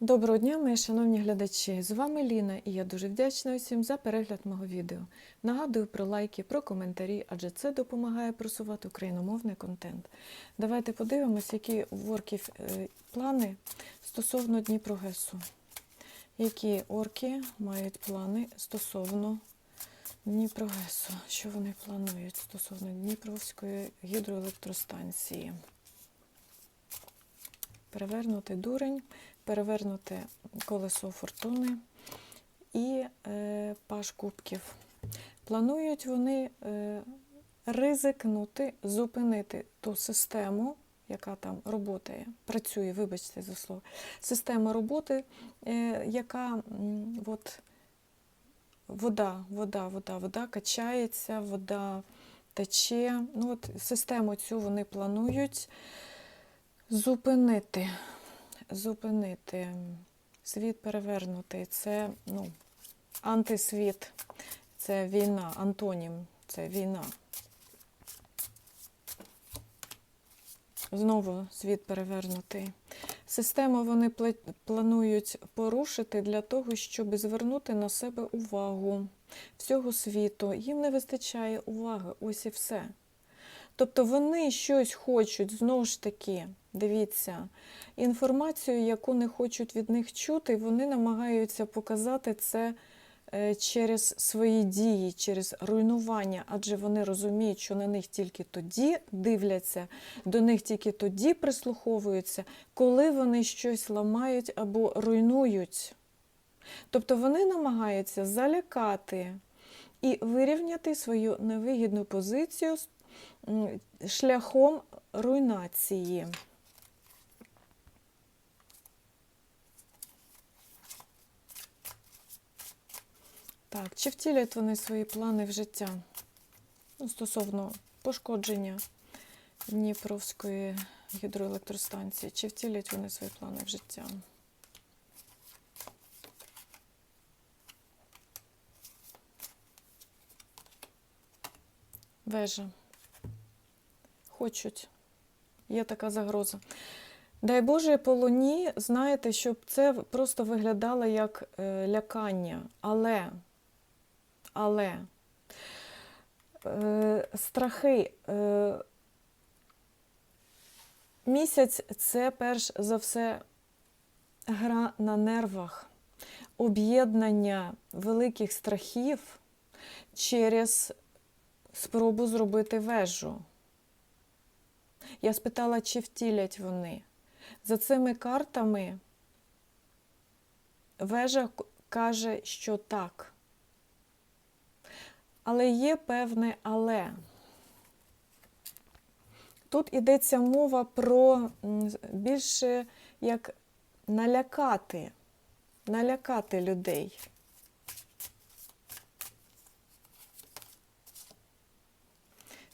Доброго дня, мої шановні глядачі! З вами Ліна, і я дуже вдячна усім за перегляд мого відео. Нагадую про лайки, про коментарі, адже це допомагає просувати україномовний контент. Давайте подивимось, які у орків е, плани стосовно Дніпрогесу. Які орки мають плани стосовно Дніпрогесу? Що вони планують стосовно Дніпровської гідроелектростанції? Перевернути дурень, перевернути колесо фортуни і е, паш кубків. Планують вони е, ризикнути, зупинити ту систему, яка там роботає, працює, вибачте за слово, система роботи, е, яка от, вода, вода, вода, вода качається, вода тече. Ну, от, систему цю вони планують зупинити зупинити. Світ перевернутий. Це ну, антисвіт, це війна, антонім, це війна. Знову світ перевернутий. Систему вони планують порушити для того, щоб звернути на себе увагу всього світу. Їм не вистачає уваги, ось і все. Тобто вони щось хочуть, знову ж таки, дивіться, інформацію, яку не хочуть від них чути, вони намагаються показати це е, через свої дії, через руйнування, адже вони розуміють, що на них тільки тоді дивляться, до них тільки тоді прислуховуються, коли вони щось ламають або руйнують. Тобто вони намагаються залякати і вирівняти свою невигідну позицію шляхом руйнації. Так, чи втілять вони свої плани в життя ну, стосовно пошкодження Дніпровської гідроелектростанції? Чи втілять вони свої плани в життя? Вежа. Хочуть. Є така загроза. Дай Боже, по луні, знаєте, щоб це просто виглядало як е, лякання. Але, але е, страхи. Е, місяць це перш за все гра на нервах, об'єднання великих страхів через спробу зробити вежу. Я спитала, чи втілять вони. За цими картами вежа каже, що так. Але є певне але. Тут йдеться мова про більше як налякати, налякати людей.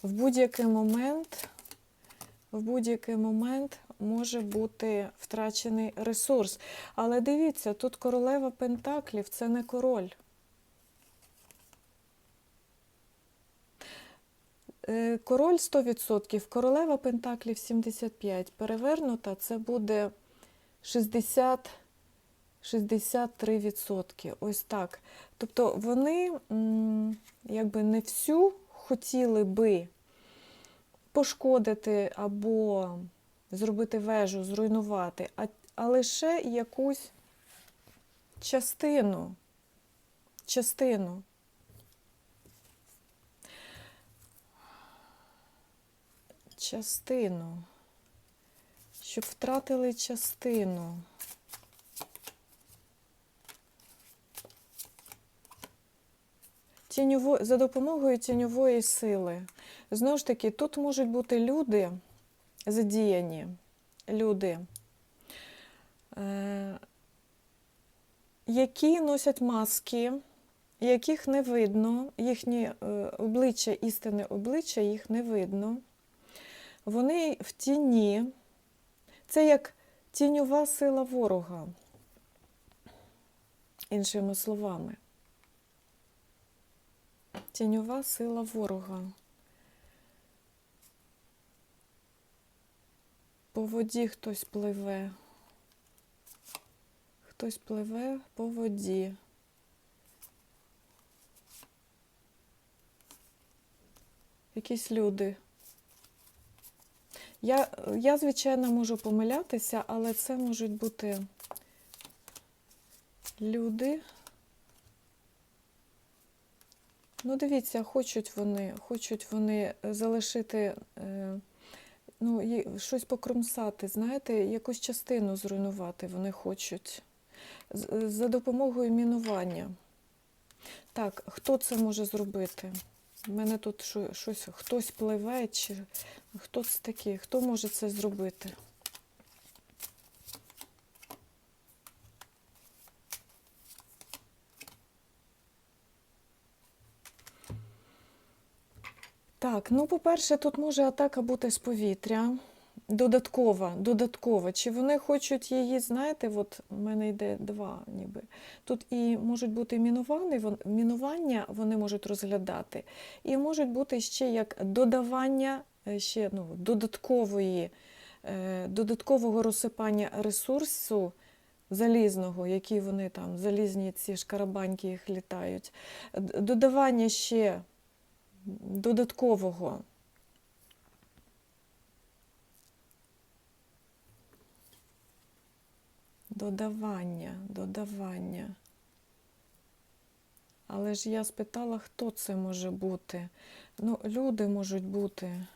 В будь-який момент, в будь-який момент може бути втрачений ресурс. Але дивіться, тут королева Пентаклів це не король. Король 100%, королева Пентаклів 75%. Перевернута це буде 60, 63%. Ось так. Тобто вони якби не всю хотіли би пошкодити або зробити вежу, зруйнувати, а, а лише якусь частину. Частину. Частину. Щоб втратили частину. Тіньово... За допомогою тіньової сили. Знову ж таки, тут можуть бути люди задіяні, люди, е... які носять маски, яких не видно, їхні е, обличчя, істинне обличчя їх не видно. Вони в тіні. Це як тіньова сила ворога, іншими словами. Тіньова сила ворога. По воді хтось пливе. Хтось пливе по воді. Якісь люди. Я, я, звичайно, можу помилятися, але це можуть бути люди. Ну, дивіться, хочуть вони, хочуть вони залишити, е, ну, щось покромсати, знаєте, якусь частину зруйнувати вони хочуть. За допомогою мінування. Так, хто це може зробити? У мене тут що- щось, хтось пливе, чи хто це такий? Хто може це зробити? Так, ну, по-перше, тут може атака бути з повітря. Додаткова, додаткова. Чи вони хочуть її, знаєте, от у мене йде два ніби. Тут і можуть бути мінування, мінування вони можуть розглядати, і можуть бути ще як додавання е, ще ну, додаткової, е, додаткового розсипання ресурсу залізного, який вони там, залізні ці шкарабаньки їх літають. Додавання ще додаткового. Додавання, додавання. Але ж я спитала, хто це може бути. Ну, люди можуть бути.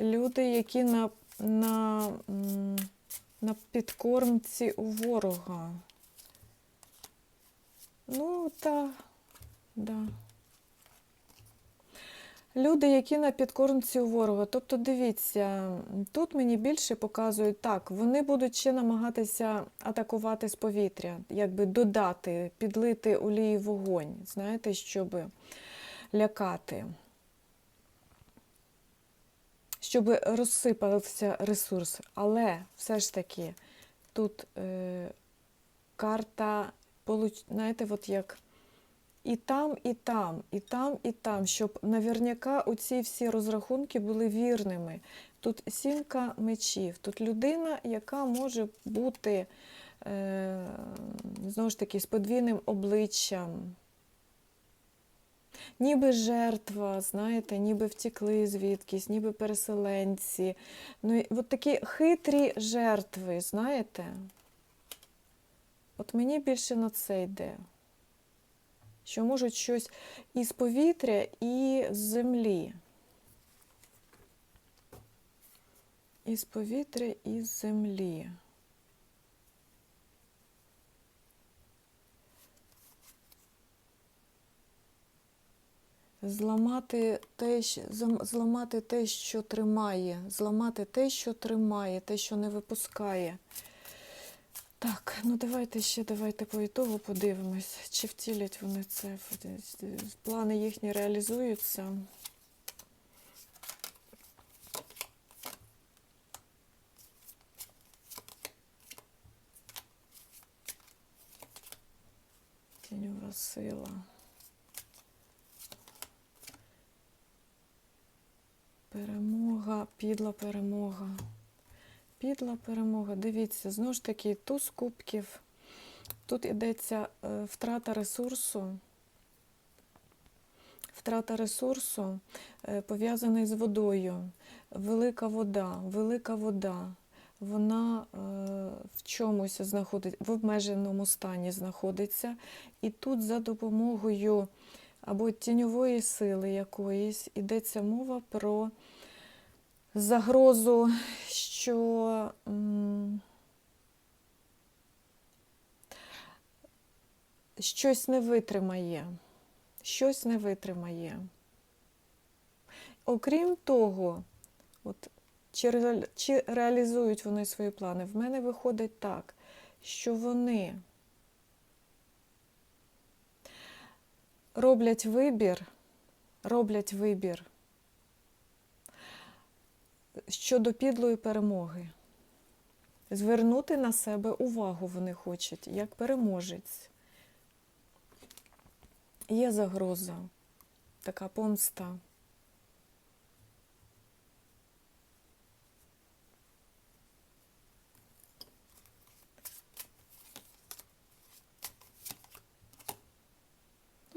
Люди, які на, на, на підкормці у ворога. Ну, та, да. Люди, які на підкормці у ворога. Тобто, дивіться, тут мені більше показують так, вони будуть ще намагатися атакувати з повітря, якби додати, підлити олії вогонь, знаєте, щоб лякати, щоб розсипався ресурс. Але все ж таки тут е, карта, знаєте, от як. І там, і там, і там, і там, щоб наверняка оці всі розрахунки були вірними. Тут сімка мечів, тут людина, яка може бути е, знову ж таки з подвійним обличчям. Ніби жертва, знаєте, ніби втекли звідкись, ніби переселенці. Ну, і от такі хитрі жертви, знаєте? От мені більше на це йде що можуть щось із повітря і з землі. Із повітря і з землі. Зламати те, зламати те, що тримає, зламати те, що тримає, те, що не випускає. Так, ну давайте ще давайте по ітогу подивимось, чи втілять вони це. Плани їхні реалізуються. Тіньова сила. Перемога, підла перемога. Підла перемога. Дивіться, знову ж таки, туз кубків. Тут йдеться е, втрата ресурсу. Втрата ресурсу е, пов'язаний з водою. Велика вода, велика вода. Вона е, в чомусь знаходиться, в обмеженому стані знаходиться. І тут за допомогою або тіньової сили якоїсь йдеться мова про загрозу, що щось не витримає. Щось не витримає. Окрім того, от, чи, чи реалізують вони свої плани? В мене виходить так, що вони роблять вибір, роблять вибір щодо підлої перемоги. Звернути на себе увагу вони хочуть, як переможець. Є загроза, така помста.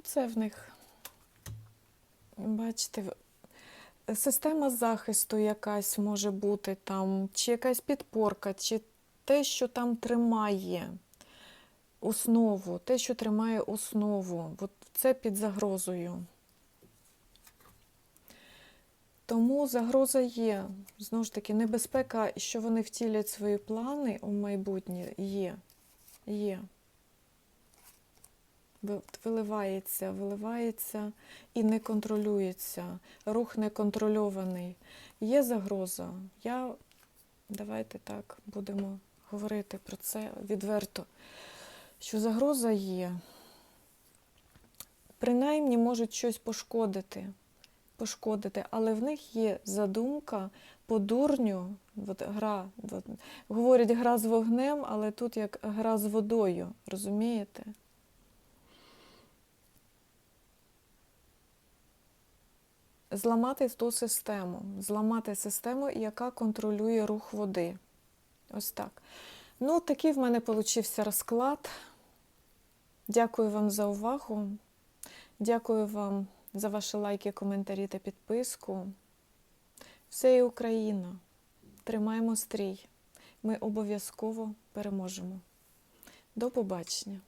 Це в них, бачите, система захисту якась може бути там, чи якась підпорка, чи те, що там тримає основу, те, що тримає основу. От це під загрозою. Тому загроза є. Знову ж таки, небезпека, що вони втілять свої плани у майбутнє, є. Є. Ви- Виливається, виливається і не контролюється. Рух неконтрольований. Є загроза. Я давайте так будемо говорити про це відверто, що загроза є. Принаймні можуть щось пошкодити, пошкодити, але в них є задумка по дурню, от гра, от, говорять гра з вогнем, але тут як гра з водою, розумієте? Зламати ту систему, зламати систему, яка контролює рух води. Ось так. Ну, такий в мене получився розклад. Дякую вам за увагу. Дякую вам за ваші лайки, коментарі та підписку. Все є Україна. Тримаємо стрій. Ми обов'язково переможемо. До побачення!